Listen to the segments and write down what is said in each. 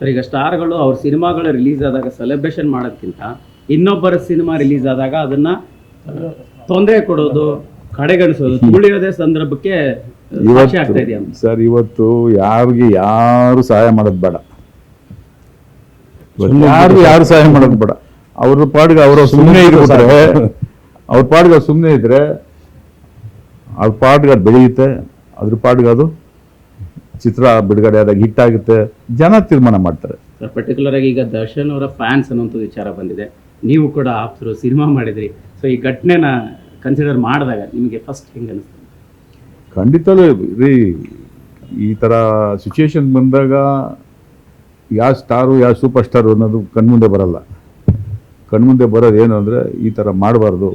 Sir ಈಗ ಸ್ಟಾರ್ಗಳು ಅವ್ರ ಸಿನಿಮಾಗಳು ರಿಲೀಸ್ ಆದಾಗ ಸೆಲೆಬ್ರೇಷನ್ ಮಾಡೋದಕ್ಕಿಂತ ಇನ್ನೊಬ್ಬರ ಸಿನಿಮಾ ರಿಲೀಸ್ ಆದಾಗ ಅದನ್ನ ತೊಂದರೆ ಕೊಡೋದು ಕಡೆಗಣಿಸೋದು ತುಳಿಯೋದೇ ಸಂದರ್ಭಕ್ಕೆ ಆಗ್ತಾ ಇದೆಯಾ? ಸರ್ ಇವತ್ತು ಯಾರಿಗೆ ಯಾರು ಸಹಾಯ ಮಾಡೋದು ಬೇಡ. ಯಾರು ಯಾರು ಸಹಾಯ ಮಾಡೋದು ಬೇಡ. ಅವ್ರ ಪಾಡಿಗೆ ಅವರ ಸುಮ್ಮನೆ ಇದ್ಬಿಟ್ರೆ ಅವ್ರ ಪಾಡಿಗೆ ಸುಮ್ಮನೆ ಇದ್ರೆ ಅವ್ರ ಪಾಡಿಗೆ ಅದು ಬೆಳೆಯುತ್ತೆ ಅದ್ರ ಪಾಡಿಗೆ ಅದು ಚಿತ್ರ ಬಿಡುಗಡೆ ಆದಾಗ ಹಿಟ್ ಆಗುತ್ತೆ. ಜನ ತೀರ್ಮಾನ ಮಾಡ್ತಾರೆ. ಸರ್ ಪರ್ಟಿಕ್ಯುಲರ್ ಆಗಿ ಈಗ ದರ್ಶನ್ ಅವರ ಫ್ಯಾನ್ಸ್ ಅನ್ನೋಂಥ ವಿಚಾರ ಬಂದಿದೆ. ನೀವು ಕೂಡ ಆಪ್ತರು ಸಿನಿಮಾ ಮಾಡಿದ್ರಿ. ಸೊ ಈ ಘಟನೆನ ಕನ್ಸಿಡರ್ ಮಾಡಿದಾಗ ನಿಮಗೆ ಫಸ್ಟ್ ಹೆಂಗೆ ಅನಿಸ್ತು? ಖಂಡಿತಲೂ ರೀ ಈ ಥರ ಸಿಚುವೇಶನ್ ಬಂದಾಗ ಯಾವ ಸ್ಟಾರು ಯಾವ ಸೂಪರ್ ಸ್ಟಾರು ಅನ್ನೋದು ಕಣ್ಮುಂದೆ ಬರಲ್ಲ. ಕಣ್ಮುಂದೆ ಬರೋದು ಏನು ಅಂದರೆ ಈ ಥರ ಮಾಡಬಾರ್ದು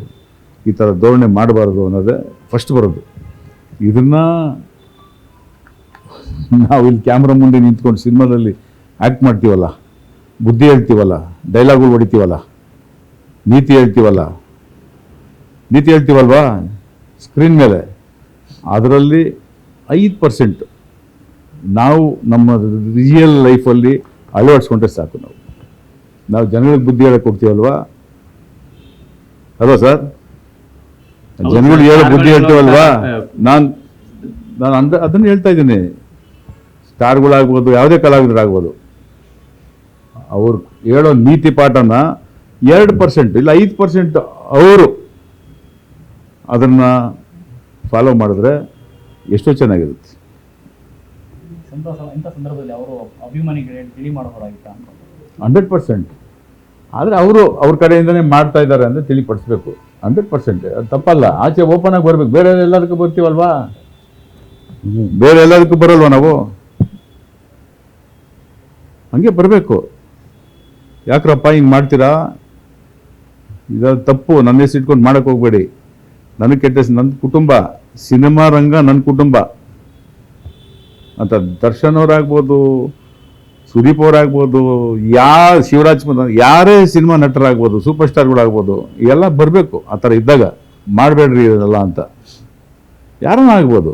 ಈ ಥರ ಧೋರಣೆ ಮಾಡಬಾರ್ದು ಅನ್ನೋದೇ ಫಸ್ಟ್ ಬರೋದು. ಇದನ್ನು ನಾವು ಇಲ್ಲಿ ಕ್ಯಾಮ್ರಾ ಮುಂದೆ ನಿಂತ್ಕೊಂಡು ಸಿನಿಮಾದಲ್ಲಿ ಆ್ಯಕ್ಟ್ ಮಾಡ್ತೀವಲ್ಲ ಬುದ್ಧಿ ಹೇಳ್ತೀವಲ್ಲ ಡೈಲಾಗ್ಗಳು ಹೊಡಿತೀವಲ್ಲ ನೀತಿ ಹೇಳ್ತೀವಲ್ಲ ನೀತಿ ಹೇಳ್ತೀವಲ್ವಾ? ಸ್ಕ್ರೀನ್ ಮೇಲೆ. ಅದರಲ್ಲಿ ಐದು ಪರ್ಸೆಂಟ್ ನಾವು ನಮ್ಮ ರಿಯಲ್ ಲೈಫಲ್ಲಿ ಅಳವಡಿಸ್ಕೊಂಡ್ರೆ ಸಾಕು ನಾವು. ನಾವು ಜನಗಳಿಗೆ ಬುದ್ಧಿ ಹೇಳಕ್ಕೆ ಹೋಗ್ತೀವಲ್ವಾ? ಅಲ್ವಾ ಸರ್ ಜನಗಳಿಗೆ ಹೇಳೋ ಬುದ್ಧಿ ಹೇಳ್ತೀವಲ್ವಾ? ನಾನು ನಾನು ಅಂದ ಅದನ್ನು ಹೇಳ್ತಾ ಇದ್ದೀನಿ. ಸ್ಟಾರ್ಗಳಾಗ್ಬೋದು ಯಾವುದೇ ಕಲಾವಿದರಾಗ್ಬೋದು. ಅವ್ರು ಹೇಳೋ ನೀತಿ ಪಾಠನ ಎರಡು ಪರ್ಸೆಂಟ್ ಇಲ್ಲ ಐದು ಪರ್ಸೆಂಟ್ ಅವರು ಅದನ್ನು ಫಾಲೋ ಮಾಡಿದ್ರೆ ಎಷ್ಟೋ ಚೆನ್ನಾಗಿರುತ್ತೆ. ಅಂತ ಹಂಡ್ರೆಡ್ ಪರ್ಸೆಂಟ್ ಆದರೆ ಅವರು ಅವ್ರ ಕಡೆಯಿಂದನೇ ಮಾಡ್ತಾ ಇದ್ದಾರೆ ಅಂದರೆ ತಿಳಿಪಡಿಸ್ಬೇಕು. ಹಂಡ್ರೆಡ್ ಪರ್ಸೆಂಟ್ ಅದು ತಪ್ಪಲ್ಲ. ಆಚೆ ಓಪನ್ ಆಗಿ ಬರಬೇಕು. ಬೇರೆ ಎಲ್ಲದಕ್ಕೂ ಬರ್ತೀವಲ್ವಾ? ಬೇರೆ ಎಲ್ಲದಕ್ಕೂ ಬರಲ್ವಾ ನಾವು? ಹಂಗೆ ಬರಬೇಕು. ಯಾಕ್ರಪ್ಪ ಹಿಂಗೆ ಮಾಡ್ತೀರಾ? ಇದು ತಪ್ಪು, ನನ್ನ ಹೆಸರು ಇಟ್ಕೊಂಡು ಮಾಡಕ್ಕೆ ಹೋಗಬೇಡಿ. ನನಗೆ ಕೆಟ್ಟ ನನ್ನ ಕುಟುಂಬ, ಸಿನಿಮಾ ರಂಗ ನನ್ನ ಕುಟುಂಬ. ಅಂತ ದರ್ಶನ್ ಅವರಾಗ್ಬೋದು, ಸುದೀಪ್ ಅವರಾಗ್ಬೋದು, ಯಾ ಶಿವರಾಜ್ ಯಾರೇ ಸಿನಿಮಾ ನಟರಾಗ್ಬೋದು, ಸೂಪರ್ ಸ್ಟಾರ್ಗಳಾಗ್ಬೋದು, ಎಲ್ಲ ಬರಬೇಕು ಆ ಥರ ಇದ್ದಾಗ. ಮಾಡಬೇಡ್ರಿ ಇದೆಲ್ಲ ಅಂತ. ಯಾರನ್ನ ಆಗ್ಬೋದು.